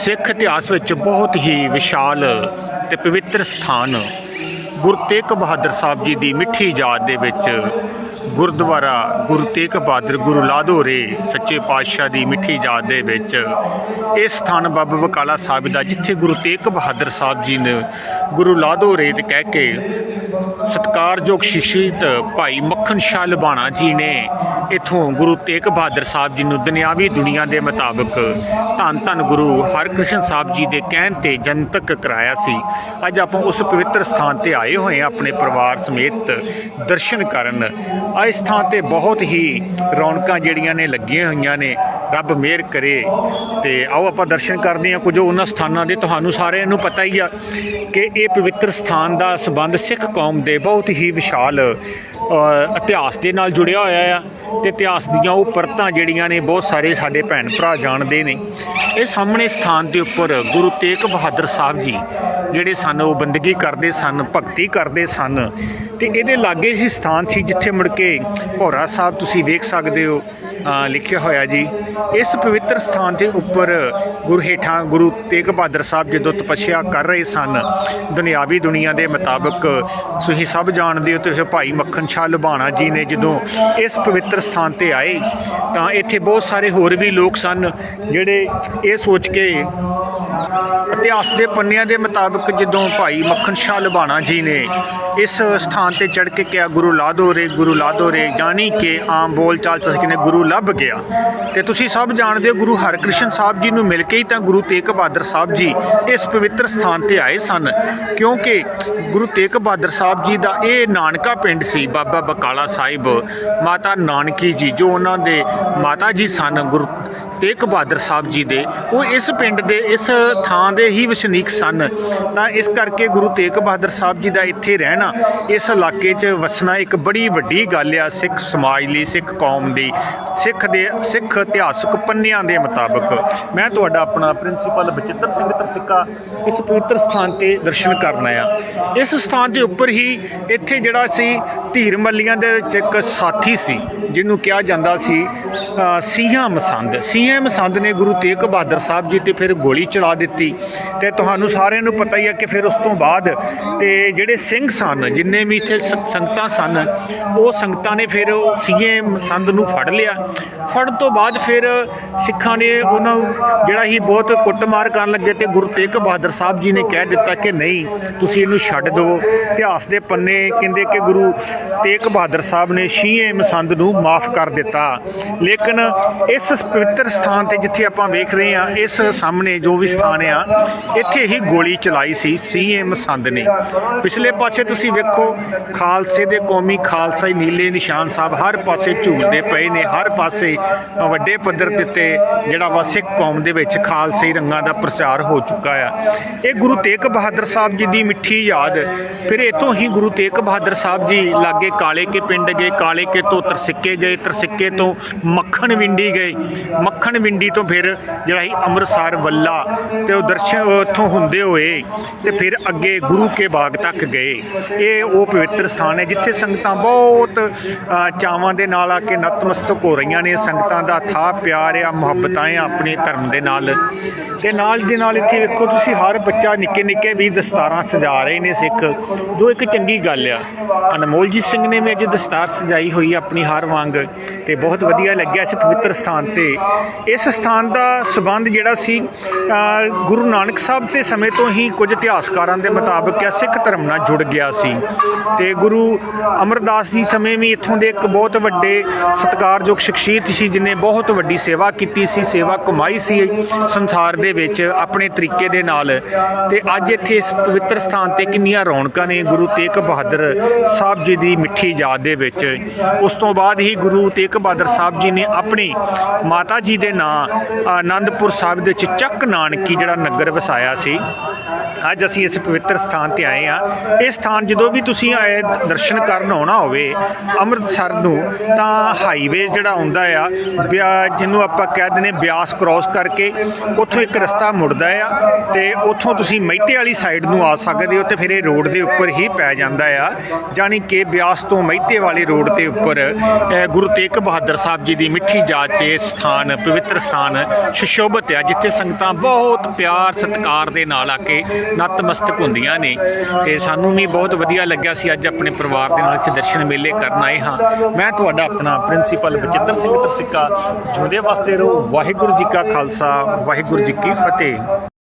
ਸਿੱਖ ਇਤਿਹਾਸ ਵਿੱਚ ਬਹੁਤ ਹੀ ਵਿਸ਼ਾਲ ਤੇ ਪਵਿੱਤਰ ਸਥਾਨ ਗੁਰੂ ਤੇਗ ਬਹਾਦਰ ਸਾਹਿਬ ਜੀ ਦੀ ਮਿੱਠੀ ਯਾਦ ਦੇ ਵਿੱਚ ਗੁਰਦੁਆਰਾ ਗੁਰੂ ਤੇਗ ਬਹਾਦਰ ਗੁਰੂ ਲਾਧੋਰੇ ਸੱਚੇ ਪਾਤਸ਼ਾਹ ਦੀ ਮਿੱਠੀ ਯਾਦ ਦੇ ਵਿੱਚ ਇਹ ਸਥਾਨ ਬਾਬਾ ਬਕਾਲਾ ਸਾਹਿਬ ਦਾ ਜਿੱਥੇ ਗੁਰੂ ਤੇਗ ਬਹਾਦਰ ਸਾਹਿਬ ਜੀ ਨੇ ਗੁਰੂ ਲਾਧੋ ਰੇਤ ਕਹਿ ਕੇ ਸਤਕਾਰਯੋਗ ਸ਼ਖਸੀਅਤ ਭਾਈ ਮੱਖਣ ਸ਼ਾਹ ਲਬਾਣਾ ਜੀ ਨੇ ਇਥੋਂ ਗੁਰੂ ਤੇਗ ਬਹਾਦਰ ਸਾਹਿਬ ਜੀ ਨੂੰ ਦੁਨਿਆਵੀ ਦੁਨੀਆ ਦੇ ਮੁਤਾਬਕ ਧੰਨ ਧੰਨ ਗੁਰੂ ਹਰਕ੍ਰਿਸ਼ਨ ਸਾਹਿਬ ਜੀ ਦੇ ਕਹਿਣ ਤੇ ਜਨਤਕ ਕਰਾਇਆ ਸੀ। ਅੱਜ ਆਪਾਂ ਉਸ ਪਵਿੱਤਰ ਸਥਾਨ ਤੇ ਆਏ ਹੋਏ ਹਾਂ ਆਪਣੇ ਪਰਿਵਾਰ ਸਮੇਤ ਦਰਸ਼ਨ ਕਰਨ। ਆ ਇਸ ਥਾਂ ਤੇ ਬਹੁਤ ਹੀ ਰੌਣਕਾਂ ਜਿਹੜੀਆਂ ਨੇ ਲੱਗੀਆਂ ਹੋਈਆਂ ਨੇ, ਰੱਬ ਮਿਹਰ ਕਰੇ। ਤੇ ਆਓ ਆਪਾਂ ਦਰਸ਼ਨ ਕਰਦੇ ਹਾਂ ਕੁਝ ਉਹਨਾਂ ਸਥਾਨਾਂ ਦੇ। ਤੁਹਾਨੂੰ ਸਾਰਿਆਂ ਨੂੰ ਪਤਾ ਹੀ ਆ ਕਿ ਇਹ ਪਵਿੱਤਰ ਸਥਾਨ ਦਾ ਸਬੰਧ ਸਿੱਖ ਕੌਮ ਦੇ ਬਹੁਤ ਹੀ ਵਿਸ਼ਾਲ ਇਤਿਹਾਸ ਦੇ ਨਾਲ ਜੁੜਿਆ ਹੋਇਆ ਆ। ਤੇ ਇਤਿਹਾਸ ਦੀਆਂ ਉਹ ਪਰਤਾਂ ਜਿਹੜੀਆਂ ਨੇ, ਬਹੁਤ ਸਾਰੇ ਸਾਡੇ ਭੈਣ ਭਰਾ ਜਾਣਦੇ ਨੇ। ਇਹ ਸਾਹਮਣੇ ਸਥਾਨ ਦੇ ਉੱਪਰ ਗੁਰੂ ਤੇਗ ਬਹਾਦਰ ਸਾਹਿਬ ਜੀ ਜਿਹੜੇ ਸਨ, ਉਹ ਬੰਦਗੀ ਕਰਦੇ ਸਨ, ਭਗਤੀ ਕਰਦੇ ਸਨ। ਤੇ ਇਹਦੇ ਲਾਗੇ ਹੀ ਸਥਾਨ ਸੀ ਜਿੱਥੇ ਮੁੜ ਕੇ ਭੋਰਾ ਸਾਹਿਬ ਤੁਸੀਂ ਵੇਖ ਸਕਦੇ ਹੋ ਲਿਖਿਆ ਹੋਇਆ ਜੀ। ਇਸ ਪਵਿੱਤਰ ਸਥਾਨ ਦੇ ਉੱਪਰ ਗੁਰੂ ਹੇਠਾਂ ਗੁਰੂ ਤੇਗ ਬਹਾਦਰ ਸਾਹਿਬ ਜਦੋਂ ਤਪੱਸਿਆ ਕਰ ਰਹੇ ਸਨ, ਦੁਨਿਆਵੀ ਦੁਨੀਆ ਦੇ ਮੁਤਾਬਕ ਤੁਸੀਂ ਸਭ ਜਾਣਦੇ ਹੋ ਤੇ ਭਾਈ ਮੱਖਣ ਸ਼ਾਹ ਲੁਬਾਣਾ ਜੀ ਨੇ ਜਦੋਂ ਇਸ ਪਵਿੱਤਰ ਸਥਾਨ ਤੇ ਆਏ, ਤਾਂ ਇੱਥੇ ਬਹੁਤ ਸਾਰੇ ਹੋਰ ਵੀ ਲੋਕ ਸਨ ਜਿਹੜੇ ਇਹ ਸੋਚ ਕੇ ਇਤਿਹਾਸ ਦੇ ਪੰਨਿਆਂ ਦੇ ਮੁਤਾਬਕ ਜਦੋਂ ਭਾਈ ਮੱਖਣ ਸ਼ਾਹ ਲਬਾਣਾ ਜੀ ਨੇ ਇਸ ਸਥਾਨ ਤੇ ਚੜ ਕੇ ਕਿਹਾ, ਗੁਰੂ ਲਾਦੋ ਰੇ, ਗੁਰੂ ਲਾਦੋ ਰੇ, ਯਾਨੀ ਕਿ ਆਮ ਬੋਲ ਚਾਲ ਚ ਕਹਿੰਦੇ ਗੁਰੂ ਲੱਭ ਗਿਆ। ਤੇ ਤੁਸੀਂ ਸਭ ਜਾਣਦੇ ਹੋ, ਗੁਰੂ ਹਰਕ੍ਰਿਸ਼ਨ ਸਾਹਿਬ ਜੀ ਨੂੰ ਮਿਲ ਕੇ ਹੀ ਤਾਂ ਗੁਰੂ ਤੇਗ ਬਹਾਦਰ ਸਾਹਿਬ ਜੀ ਇਸ ਪਵਿੱਤਰ ਸਥਾਨ ਤੇ ਆਏ ਸਨ, ਕਿਉਂਕਿ ਗੁਰੂ ਤੇਗ ਬਹਾਦਰ ਸਾਹਿਬ ਜੀ ਦਾ ਇਹ ਨਾਨਕਾ ਪਿੰਡ ਸੀ, ਬਾਬਾ ਬਕਾਲਾ ਸਾਹਿਬ, ਮਾਤਾ ਨਾਨਕੀ ਜੀ, ਜੋ ਉਹਨਾਂ ਦੇ ਮਾਤਾ ਜੀ ਸਨ, ਗੁਰੂ ਤੇਗ ਬਹਾਦਰ ਸਾਹਿਬ ਜੀ ਦੇ। ਉਹ ਇਸ ਪਿੰਡ ਦੇ, ਇਸ ਥਾਂ ਦੇ ਹੀ ਵਸਨੀਕ ਸਨ। ਤਾਂ ਇਸ ਕਰਕੇ ਗੁਰੂ ਤੇਗ ਬਹਾਦਰ ਸਾਹਿਬ ਜੀ ਦਾ ਇੱਥੇ ਰਹਿਣਾ, ਇਸ ਇਲਾਕੇ 'ਚ ਵਸਣਾ ਇੱਕ ਬੜੀ ਵੱਡੀ ਗੱਲ ਆ ਸਿੱਖ ਸਮਾਜ ਲਈ, ਸਿੱਖ ਕੌਮ ਦੀ, ਸਿੱਖ ਦੇ, ਸਿੱਖ ਇਤਿਹਾਸਕ ਪੰਨਿਆਂ ਦੇ ਮੁਤਾਬਕ। ਮੈਂ ਤੁਹਾਡਾ ਆਪਣਾ ਪ੍ਰਿੰਸੀਪਲ ਬਚਿੱਤਰ ਸਿੰਘ ਤਰਸਿੱਕਾ ਇਸ ਪਵਿੱਤਰ ਸਥਾਨ ਤੇ ਦਰਸ਼ਨ ਕਰਨ ਆਇਆ। ਇਸ ਸਥਾਨ ਦੇ ਉੱਪਰ ਹੀ ਇੱਥੇ ਜਿਹੜਾ ਸੀ ਧੀਰ ਮੱਲੀਆਂ ਦੇ ਵਿੱਚ ਇੱਕ ਸਾਥੀ ਸੀ, ਜਿਹਨੂੰ ਕਿਹਾ ਜਾਂਦਾ ਸੀ ਸੀਹਾਂ ਮਸੰਦ। ਸੀਹਾਂ ਮਸੰਦ ਨੇ ਗੁਰੂ ਤੇਗ ਬਹਾਦਰ ਸਾਹਿਬ ਜੀ ਤੇ ਫਿਰ ਗੋਲੀ ਚਲਾ ਦਿੱਤੀ। ਤੇ ਤੁਹਾਨੂੰ ਸਾਰਿਆਂ ਨੂੰ ਪਤਾ ਹੀ ਹੈ ਕਿ ਫਿਰ ਉਸ ਤੋਂ ਬਾਅਦ ਤੇ ਜਿਹੜੇ ਸਿੰਘ ਸਨ, ਜਿੰਨੇ ਵੀ ਇੱਥੇ ਸ- ਸੰਗਤਾਂ ਸਨ, ਉਹ ਸੰਗਤਾਂ ਨੇ ਫਿਰ ਉਹ ਸੀਹਾਂ ਮਸੰਦ ਨੂੰ ਫੜ ਲਿਆ। ਫੜਨ ਤੋਂ ਬਾਅਦ ਫਿਰ ਸਿੱਖਾਂ ਨੇ ਉਹਨਾਂ ਜਿਹੜਾ ਹੀ ਬਹੁਤ ਕੁੱਟਮਾਰ ਕਰਨ ਲੱਗੇ ਤੇ ਗੁਰੂ ਤੇਗ ਬਹਾਦਰ ਸਾਹਿਬ ਜੀ ਨੇ ਕਹਿ ਦਿੱਤਾ ਕਿ ਨਹੀਂ, ਤੁਸੀਂ ਇਹਨੂੰ ਛੱਡ ਦਿਓ ਇਤਿਹਾਸ ਦੇ ਪੰਨੇ ਕਹਿੰਦੇ ਕਿ ਗੁਰੂ ਤੇਗ ਬਹਾਦਰ ਸਾਹਿਬ ਨੇ ਸ਼ੀਏ ਮਸੰਦ ਨੂੰ ਮਾਫ ਕਰ ਦਿੱਤਾ। ਲੇਕਿਨ ਇਸ ਪਵਿੱਤਰ ਸਥਾਨ ਤੇ ਜਿੱਥੇ ਆਪਾਂ ਵੇਖ ਰਹੇ ਹਾਂ, ਇਸ ਸਾਹਮਣੇ ਜੋ ਵੀ ਸਥਾਨ ਆ, ਇੱਥੇ ਹੀ ਗੋਲੀ ਚਲਾਈ ਸੀ ਸੀਏ ਮਸੰਦ ਨੇ। ਪਿਛਲੇ ਪਾਸੇ ਤੁਸੀਂ ਵੇਖੋ, ਖਾਲਸੇ ਦੇ ਕੌਮੀ ਖਾਲਸਾਈ ਨੀਲੇ ਨਿਸ਼ਾਨ ਸਾਹਿਬ ਹਰ ਪਾਸੇ ਝੂਲਦੇ ਪਏ ਨੇ, ਹਰ ਪਾਸੇ ਵੱਡੇ ਪੱਧਰ ਤੇ ਉੱਤੇ ਜਿਹੜਾ ਵਾ ਸਿੱਖ ਕੌਮ ਦੇ ਵਿੱਚ ਖਾਲਸਾਈ ਰੰਗਾਂ ਦਾ ਪ੍ਰਚਾਰ ਹੋ ਚੁੱਕਾ ਆ। ਇਹ ਗੁਰੂ ਤੇਗ ਬਹਾਦਰ ਸਾਹਿਬ ਜੀ ਦੀ ਮਿੱਠੀ ਯਾਦ, ਫਿਰ ਇਤੋਂ ਹੀ ਗੁਰੂ ਤੇਗ ਬਹਾਦਰ ਸਾਹਿਬ ਜੀ ਲਾਗੇ ਕਾਲੇ ਕੇ ਪਿੰਡ ਗਏ, ਕਾਲੇ ਕੇ ਤੋਂ ਤਰਸਿੱਕੇ ਗਏ, ਤਰਸਿੱਕੇ ਤੋਂ ਮੱਖਣ ਵਿੰਡੀ ਗਏ ਮੱਖਣ ਵਿੰਡੀ ਤੋਂ ਫਿਰ ਜਿਹੜਾ ਸੀ ਅੰਮ੍ਰਿਤਸਰ ਵੱਲਾ ਤੇ ਉਹ ਦਰਸ਼ਨ ਉੱਥੋਂ ਹੁੰਦੇ ਹੋਏ ਤੇ ਫਿਰ ਅੱਗੇ ਗੁਰੂ ਕੇ ਬਾਗ ਤੱਕ ਗਏ। ਇਹ ਉਹ ਪਵਿੱਤਰ ਸਥਾਨ ਹੈ ਜਿੱਥੇ ਸੰਗਤਾਂ ਬਹੁਤ ਚਾਵਾਂ ਦੇ ਨਾਲ ਆ ਕੇ ਨਤਮਸਤਕ ਹੋ ਰਹੀਆਂ ਨੇ। ਸੰਗਤਾਂ ਦਾ ਥਾਹ ਪਿਆਰ ਆ, ਮੁਹੱਬਤਾਂ ਆ ਆਪਣੇ ਧਰਮ ਦੇ ਨਾਲ। ਤੇ ਨਾਲ ਦੇ ਨਾਲ ਇੱਥੇ ਵੇਖੋ ਤੁਸੀਂ ਹਰ ਬੱਚਾ ਨਿੱਕੇ ਨਿੱਕੇ ਵੀ ਦਸਤਾਰਾਂ ਸਜਾ ਰਹੇ ਨੇ ਸਿੱਖ। ਜੋ ਇੱਕ ਚੰਗੀ ਗੱਲ ਆ। ਅਨਮੋਲਜੀਤ ਸਿੰਘ ਨੇ ਵੀ ਅੱਜ ਦਸਤਾਰ ਸਜਾਈ ਹੋਈ ਆਪਣੀ ਹਰ ਵਾਂਗ ਤੇ ਬਹੁਤ ਵਧੀਆ ਲੱਗਿਆ। ਇਸ ਪਵਿੱਤਰ ਸਥਾਨ ਤੇ। ਇਸ ਸਥਾਨ ਦਾ ਸਬੰਧ ਜਿਹੜਾ ਸੀ ਗੁਰੂ ਨਾਨਕ ਸਾਹਿਬ ਦੇ ਸਮੇਂ ਤੋਂ ਹੀ ਕੁਝ ਇਤਿਹਾਸਕਾਰਾਂ ਦੇ ਮੁਤਾਬਕ ਆ ਸਿੱਖ ਧਰਮ ਨਾਲ ਜੁੜ ਗਿਆ ਸੀ। ਤੇ ਗੁਰੂ ਅਮਰਦਾਸ ਜੀ ਸਮੇਂ ਵੀ ਇੱਥੋਂ ਦੇ ਇੱਕ ਬਹੁਤ ਵੱਡੇ ਸਤਿਕਾਰਯੋਗ ਸ਼ਖਸੀਅਤ ਸੀ, ਜਿਨੇ ਬਹੁਤ ਵੱਡੀ ਸੇਵਾ ਕੀਤੀ ਸੀ, ਸੇਵਾ ਕਮਾਈ ਸੀ ਸੰਸਾਰ ਦੇ ਵਿੱਚ ਆਪਣੇ ਤਰੀਕੇ ਦੇ ਨਾਲ। ਤੇ ਅੱਜ ਇੱਥੇ ਇਸ ਪਵਿੱਤਰ ਸਥਾਨ ਤੇ ਕਿੰਨੀਆਂ ਰੌਣਕਾਂ ਨੇ ਗੁਰੂ ਤੇਗ ਬਹਾਦਰ ਸਾਹਿਬ ਜੀ ਦੀ ਮਿੱਠੀ ਯਾਦ ਦੇ ਵਿੱਚ। ਉਸ ਤੋਂ ਬਾਅਦ ਹੀ ਗੁਰੂ ਤੇਗ ਬਹਾਦਰ ਸਾਹਿਬ ਜੀ ਨੇ ਆਪਣੀ ਮਾਤਾ ਜੀ ਦੇ ਨਾਂ, ਆਨੰਦਪੁਰ ਸਾਹਿਬ ਦੇ ਵਿੱਚ ਚੱਕ ਨਾਨਕੀ ਜਿਹੜਾ ਨਗਰ ਵਸਾਇਆ ਸੀ। ਅੱਜ ਅਸੀਂ ਇਸ ਪਵਿੱਤਰ ਸਥਾਨ ਤੇ ਆਏ ਆ ਇਹ ਸਥਾਨ ਜਦੋਂ ਵੀ ਤੁਸੀਂ ਆਏ, ਦਰਸ਼ਨ ਕਰਨ ਆਉਣਾ ਹੋਵੇ ਅੰਮ੍ਰਿਤਸਰ ਨੂੰ, ਤਾਂ ਹਾਈਵੇ ਜਿਹੜਾ ਹੁੰਦਾ ਆ ਬਿਆ- ਜਿਹਨੂੰ ਆਪਾਂ ਕਹਿ ਦਿੰਦੇ ਬਿਆਸ ਕ੍ਰਾਸ ਕਰਕੇ, ਉੱਥੋਂ ਇੱਕ ਰਸਤਾ ਮੁੜਦਾ ਆ ਤੇ ਉੱਥੋਂ ਤੁਸੀਂ ਮਹਿਤੇ ਵਾਲੀ ਸਾਈਡ ਨੂੰ ਆ ਸਕਦੇ ਹੋ ਤੇ ਫਿਰ ਇਹ ਰੋਡ ਦੇ ਉੱਪਰ ਹੀ ਪੈ ਜਾਂਦਾ ਆ। ਜਾਣੀ ਕਿ ਬਿਆਸ ਤੋਂ ਮਹਿਤੇ ਵਾਲੇ ਰੋਡ ਦੇ ਉੱਪਰ ਗੁਰੂ ਤੇਗ ਬਹਾਦਰ ਸਾਹਿਬ ਜੀ ਦੀ ਮਿੱਠੀ ਯਾਦ 'ਚ ਇਹ ਸਥਾਨ, ਪਵਿੱਤਰ ਸਥਾਨ ਸੁਸ਼ੋਭਿਤ ਆ ਜਿੱਥੇ ਸੰਗਤਾਂ ਬਹੁਤ ਪਿਆਰ, ਸਤਿਕਾਰ ਦੇ ਨਾਲ ਆ ਕੇ ਨਤਮਸਤਕ ਹੁੰਦੀਆਂ ਨੇ। ਤੇ ਸਾਨੂੰ ਵੀ ਬਹੁਤ ਵਧੀਆ ਲੱਗਿਆ ਸੀ ਅੱਜ ਆਪਣੇ ਪਰਿਵਾਰ ਦੇ ਨਾਲ ਇੱਥੇ ਦਰਸ਼ਨ ਮੇਲੇ ਕਰਨ ਆਏ ਹਾਂ। ਮੈਂ ਤੁਹਾਡਾ ਆਪਣਾ ਪ੍ਰਿੰਸੀਪਲ ਬਚਿੱਤਰ ਸਿੰਘ ਤਰਸਿੱਕਾ। ਜੁਦੇ ਵਾਸਤੇ ਰਹੋ। ਵਾਹਿਗੁਰੂ ਜੀ ਕਾ ਖਾਲਸਾ, ਵਾਹਿਗੁਰੂ ਜੀ ਕੀ ਫਤਿਹ।